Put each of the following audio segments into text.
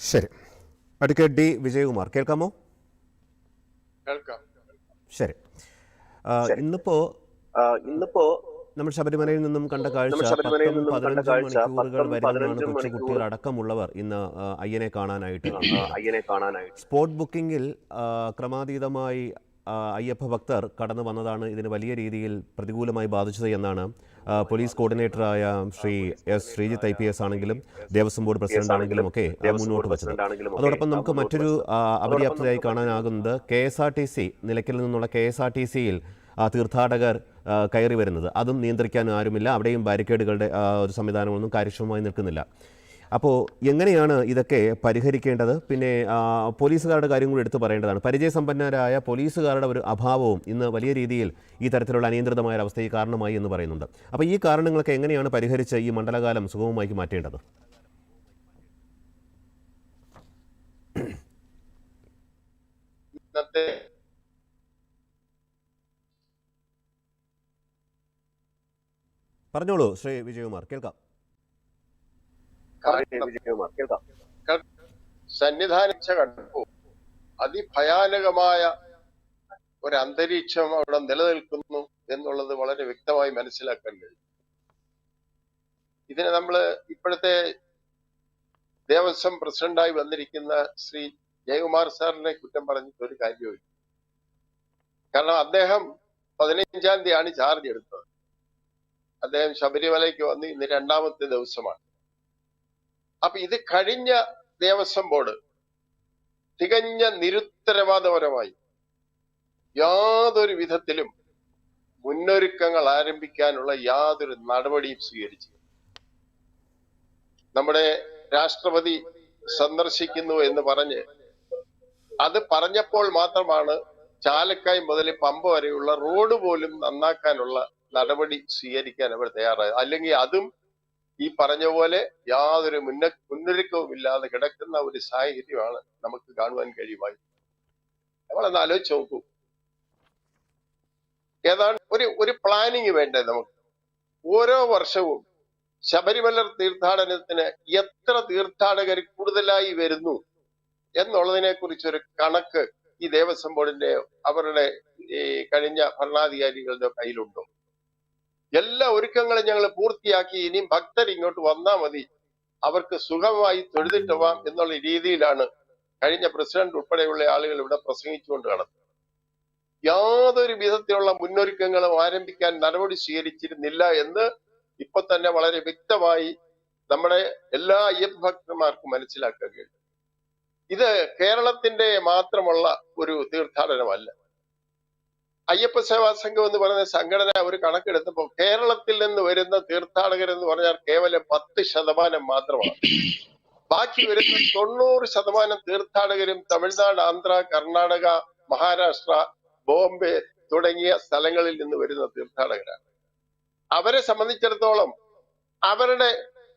ശരി. Advocate D Vijayakumar കേൾക്കാമോ? കേൾക്കാം. ശരി. ഇന്നിപ്പോ ഇന്നിപ്പോ നമ്മൾ ശബരിമലയിൽ നിന്നും കണ്ട കാഴ്ച മണിക്കൂറുകൾ വരുന്നതാണ് കൊച്ചുകുട്ടികൾ അടക്കമുള്ളവർ ഇന്ന് അയ്യനെ കാണാനായിട്ട് അയ്യനെ കാണാനായിട്ട്. സ്പോട്ട് ബുക്കിംഗിൽ ക്രമാതീതമായി അയ്യപ്പ ഭക്തർ കടന്നു വന്നതാണ് ഇതിന് വലിയ രീതിയിൽ പ്രതികൂലമായി ബാധിച്ചത് എന്നാണ് police കോർഡിനേറ്ററായ Shri S Sreejith I P S ആണെങ്കിലും ദേവസ്വം ബോർഡ് പ്രസിഡന്റ് ആണെങ്കിലും ഒക്കെ മുന്നോട്ട് വച്ചത്. അതോടൊപ്പം നമുക്ക് മറ്റൊരു അപര്യാപ്തതയായി കാണാനാകുന്നത് K S R T C Nilakkal നിന്നുള്ള കെ എസ് ആർ ടി സിയിൽ തീർത്ഥാടകർ കയറി വരുന്നത്. അതും നിയന്ത്രിക്കാൻ ആരുമില്ല. അവിടെയും ബാരിക്കേഡുകളുടെ ഒരു സംവിധാനമൊന്നും കാര്യക്ഷമമായി നിൽക്കുന്നില്ല. അപ്പോൾ എങ്ങനെയാണ് ഇതൊക്കെ പരിഹരിക്കേണ്ടത്? പിന്നെ പോലീസുകാരുടെ കാര്യം കൂടി എടുത്തു പറയേണ്ടതാണ്. പരിചയസമ്പന്നരായ പോലീസുകാരുടെ ഒരു അഭാവവും ഇന്ന് വലിയ രീതിയിൽ ഈ തരത്തിലുള്ള അനിയന്ത്രിതമായ അവസ്ഥയ്ക്ക് കാരണമായി എന്ന് പറയുന്നുണ്ട്. അപ്പോൾ ഈ കാരണങ്ങളൊക്കെ എങ്ങനെയാണ് പരിഹരിച്ച് ഈ മണ്ഡലകാലം സുഗമമാക്കി മാറ്റേണ്ടത്? ഇന്നത്തെ പറഞ്ഞോളൂ ശ്രീ വിജയകുമാർ കേൾക്കാം. സന്നിധാനിച്ച കണ്ടപ്പോ അതിഭയാനകമായ ഒരു അന്തരീക്ഷം അവിടെ നിലനിൽക്കുന്നു എന്നുള്ളത് വളരെ വ്യക്തമായി മനസ്സിലാക്കാൻ കഴിയും. ഇതിനെ നമ്മൾ ഇപ്പോഴത്തെ ദേവസ്വം പ്രസിഡന്റായി വന്നിരിക്കുന്ന ശ്രീ ജയകുമാർ സാറിനെ കുറ്റം പറഞ്ഞിട്ട് ഒരു കാര്യമില്ല കാരണം അദ്ദേഹം പതിനഞ്ചാം തീയതിയാണ് ചാർജ് എടുത്തത്. അദ്ദേഹം ശബരിമലയ്ക്ക് വന്ന് ഇന്ന് രണ്ടാമത്തെ ദിവസമാണ്. അപ്പൊ ഇത് കഴിഞ്ഞ ദേവസ്വം ബോർഡ് തികഞ്ഞ നിരുത്തരവാദപരമായി യാതൊരു വിധത്തിലും മുന്നൊരുക്കങ്ങൾ ആരംഭിക്കാനുള്ള യാതൊരു നടപടിയും സ്വീകരിച്ചു നമ്മുടെ രാഷ്ട്രപതി സന്ദർശിക്കുന്നു എന്ന് പറഞ്ഞ് അത് പറഞ്ഞപ്പോൾ മാത്രമാണ് ചാലക്കായ് മുതൽ പമ്പ വരെയുള്ള റോഡ് പോലും നന്നാക്കാനുള്ള നടപടി സ്വീകരിക്കാൻ അവർ തയ്യാറായത്. അല്ലെങ്കിൽ അതും ഈ പറഞ്ഞ പോലെ യാതൊരു മുന്ന മുന്നൊരുക്കവും ഇല്ലാതെ കിടക്കുന്ന ഒരു സാഹചര്യമാണ് നമുക്ക് കാണുവാൻ കഴിയുമായി നമ്മളൊന്ന് ആലോചിച്ച് നോക്കൂ. ഏതാണ്ട് ഒരു ഒരു പ്ലാനിങ് വേണ്ടേ നമുക്ക്? ഓരോ വർഷവും ശബരിമല തീർത്ഥാടനത്തിന് എത്ര തീർത്ഥാടകർ കൂടുതലായി വരുന്നു എന്നുള്ളതിനെ കുറിച്ചൊരു കണക്ക് ഈ ദേവസ്വം ബോർഡിന്റെ അവരുടെ ഈ കഴിഞ്ഞ ഭരണാധികാരികളുടെ കയ്യിലുണ്ടോ? എല്ലാ ഒരുക്കങ്ങളും ഞങ്ങൾ പൂർത്തിയാക്കി. ഇനിയും ഭക്തർ ഇങ്ങോട്ട് വന്നാൽ മതി. അവർക്ക് സുഖമായി തൊഴുതിട്ട് പോവാം എന്നുള്ള രീതിയിലാണ് കഴിഞ്ഞ പ്രസിഡന്റ് ഉൾപ്പെടെയുള്ള ആളുകൾ ഇവിടെ പ്രസംഗിച്ചുകൊണ്ട് കടന്നത് യാതൊരു വിധത്തിലുള്ള മുന്നൊരുക്കങ്ങളും ആരംഭിക്കാൻ നടപടി സ്വീകരിച്ചിരുന്നില്ല എന്ന് ഇപ്പൊ തന്നെ വളരെ വ്യക്തമായി നമ്മുടെ എല്ലാ അയ്യപ്പ ഭക്തന്മാർക്കും മനസ്സിലാക്കാൻ ഇത് കേരളത്തിന്റെ മാത്രമുള്ള ഒരു തീർത്ഥാടനമല്ല. അയ്യപ്പ സേവാ സംഘം എന്ന് പറയുന്ന സംഘടന ഒരു കണക്കെടുത്തപ്പോൾ കേരളത്തിൽ നിന്ന് വരുന്ന തീർത്ഥാടകർ എന്ന് പറഞ്ഞാൽ കേവലം പത്ത് ശതമാനം മാത്രമാണ്. ബാക്കി വരുന്ന തൊണ്ണൂറ് ശതമാനം തീർത്ഥാടകരും തമിഴ്നാട് ആന്ധ്ര കർണാടക മഹാരാഷ്ട്ര ബോംബെ തുടങ്ങിയ സ്ഥലങ്ങളിൽ നിന്ന് വരുന്ന തീർത്ഥാടകരാണ്. അവരെ സംബന്ധിച്ചിടത്തോളം അവരുടെ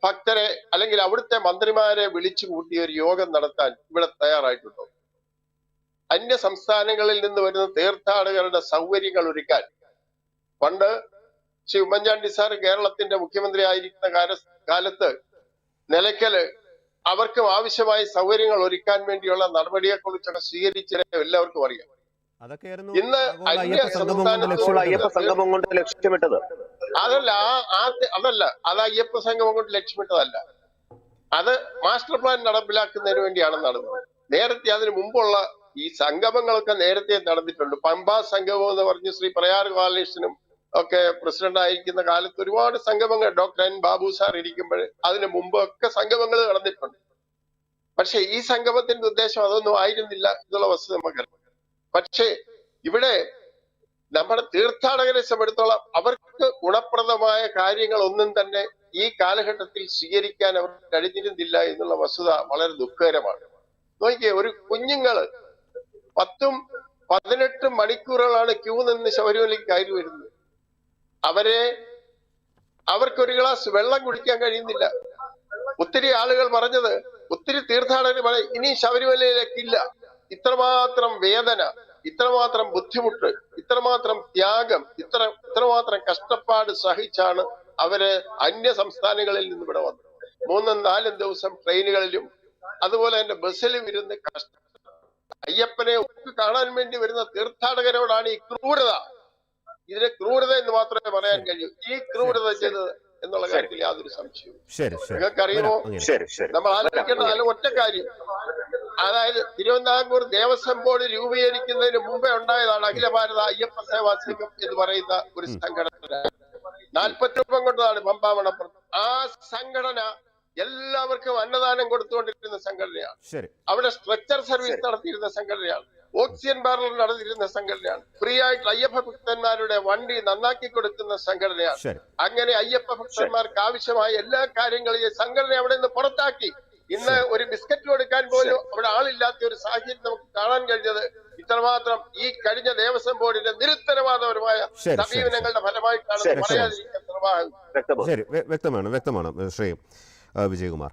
ഭക്തരെ അല്ലെങ്കിൽ അവിടുത്തെ മന്ത്രിമാരെ വിളിച്ചു കൂട്ടി ഒരു യോഗം നടത്താൻ ഇവിടെ തയ്യാറായിട്ടുണ്ടോ? അന്യ സംസ്ഥാനങ്ങളിൽ നിന്ന് വരുന്ന തീർത്ഥാടകരുടെ സൗകര്യങ്ങൾ ഒരുക്കാൻ. പണ്ട് ശ്രീ ഉമ്മൻചാണ്ടി സാർ കേരളത്തിന്റെ മുഖ്യമന്ത്രി ആയിരിക്കുന്ന കാല കാലത്ത് നിലയ്ക്കൽ അവർക്കും ആവശ്യമായ സൗകര്യങ്ങൾ ഒരുക്കാൻ വേണ്ടിയുള്ള നടപടിയെ കുറിച്ചൊക്കെ സ്വീകരിച്ചത് എല്ലാവർക്കും അറിയാം. ഇന്ന് അന്യ കൊണ്ട് ലക്ഷ്യമിട്ടത് ലക്ഷ്യമിട്ടത്. അതല്ല ആ ആ- അതല്ല അത് അയ്യപ്പ സംഗമം കൊണ്ട് ലക്ഷ്യമിട്ടതല്ല. അത് മാസ്റ്റർ പ്ലാൻ നടപ്പിലാക്കുന്നതിന് വേണ്ടിയാണ് നടന്നത്. നേരത്തെ അതിന് മുമ്പുള്ള ഈ സംഗമങ്ങളൊക്കെ നേരത്തെ നടന്നിട്ടുണ്ട്. പമ്പാ സംഗമം എന്ന് പറഞ്ഞ് ശ്രീ പ്രയാർ ബാലകൃഷ്ണനും ഒക്കെ പ്രസിഡന്റ് ആയിരിക്കുന്ന കാലത്ത് ഒരുപാട് സംഗമങ്ങൾ ഡോക്ടർ എൻ ബാബു സാർ ഇരിക്കുമ്പോൾ അതിന് മുമ്പൊക്കെ സംഗമങ്ങൾ നടന്നിട്ടുണ്ട്. പക്ഷെ ഈ സംഗമത്തിന്റെ ഉദ്ദേശം അതൊന്നും ആയിരുന്നില്ല എന്നുള്ള വസ്തുത നമുക്കറിയാം. പക്ഷേ ഇവിടെ നമ്മുടെ തീർത്ഥാടകരെ സംബന്ധിച്ചിടത്തോളം അവർക്ക് ഗുണപ്രദമായ കാര്യങ്ങൾ ഒന്നും തന്നെ ഈ കാലഘട്ടത്തിൽ സ്വീകരിക്കാൻ അവർ കഴിഞ്ഞിരുന്നില്ല എന്നുള്ള വസ്തുത വളരെ ദുഃഖകരമാണ്. നോക്കിയേ ഒരു കുഞ്ഞുങ്ങൾ പത്തും പതിനെട്ട് മണിക്കൂറുകളാണ് ക്യൂ നിന്ന് ശബരിമലയ്ക്ക് കയറി വരുന്നത്. അവരെ അവർക്കൊരു ഗ്ലാസ് വെള്ളം കുടിക്കാൻ കഴിയുന്നില്ല. ഒത്തിരി ആളുകൾ പറഞ്ഞത് ഒത്തിരി തീർത്ഥാടകർ ഇനി ശബരിമലയിലേക്കില്ല. ഇത്രമാത്രം വേദന ഇത്രമാത്രം ബുദ്ധിമുട്ട് ഇത്രമാത്രം ത്യാഗം ഇത്ര ഇത്രമാത്രം കഷ്ടപ്പാട് സഹിച്ചാണ് അവർ അന്യ സംസ്ഥാനങ്ങളിൽ നിന്ന് ഇവിടെ വന്നത്. മൂന്നും നാലും ദിവസം ട്രെയിനുകളിലും അതുപോലെ തന്നെ ബസ്സിലും ഇരുന്ന് കഷ്ട അയ്യപ്പനെ ഒക്കെ കാണാൻ വേണ്ടി വരുന്ന തീർത്ഥാടകരോടാണ് ഈ ക്രൂരത. ഇതിനെ ക്രൂരത എന്ന് മാത്രമേ പറയാൻ കഴിയൂ. ഈ ക്രൂരത ചെയ്തത് എന്നുള്ള കാര്യത്തിൽ യാതൊരു സംശയവും ശരി ശരി. നിങ്ങൾക്കറിയുമോ? അങ്ങനെ. ശരി ശരി. നമ്മൾ ആലോചിക്കേണ്ട നല്ല ഒറ്റ കാര്യം. അതായത് തിരുവനന്തപുരം ദേവസ്വം ബോർഡ് രൂപീകരിക്കുന്നതിന് മുമ്പേ ഉണ്ടായതാണ് അഖില ഭാരത അയ്യപ്പ സേവാ സംഘം എന്ന് പറയുന്ന ഒരു സംഘടന. നാൽപ്പത്തി രൂപം കൊണ്ടതാണ് പമ്പാമണപ്പുറം ആ സംഘടന എല്ലാവർക്കും അന്നദാനം കൊടുത്തുകൊണ്ടിരുന്ന സംഘടനയാണ്. ശരി. അവിടെ സ്ട്രക്ചർ സർവീസ് നടത്തിയിരുന്ന സംഘടനയാണ്. ഓക്സിജൻ ബാരൽ നടത്തിയിരുന്ന സംഘടനയാണ്. ഫ്രീ ആയിട്ട് അയ്യപ്പ ഭക്തന്മാരുടെ വണ്ടി നന്നാക്കി കൊടുക്കുന്ന സംഘടനയാണ്. അങ്ങനെ അയ്യപ്പ ഭക്തന്മാർക്ക് ആവശ്യമായ എല്ലാ കാര്യങ്ങളും ഈ സംഘടന അവിടെ നിന്ന് പുറത്താക്കി. ഇന്ന് ഒരു ബിസ്ക്കറ്റ് കൊടുക്കാൻ പോലും അവിടെ ആളില്ലാത്ത ഒരു സാഹചര്യം നമുക്ക് കാണാൻ കഴിഞ്ഞത് ഇത്രമാത്രം ഈ കഴിഞ്ഞ ദേവസ്വം ബോർഡിന്റെ നിരുത്തരവാദപരമായ. സമീപനങ്ങളുടെ ഫലമായിട്ടാണ്. പറയാതിരിക്കാൻ ശരി. വ്യക്തമാണ് വ്യക്തമാണ് ശ്രീ. ആ, വിജയകുമാർ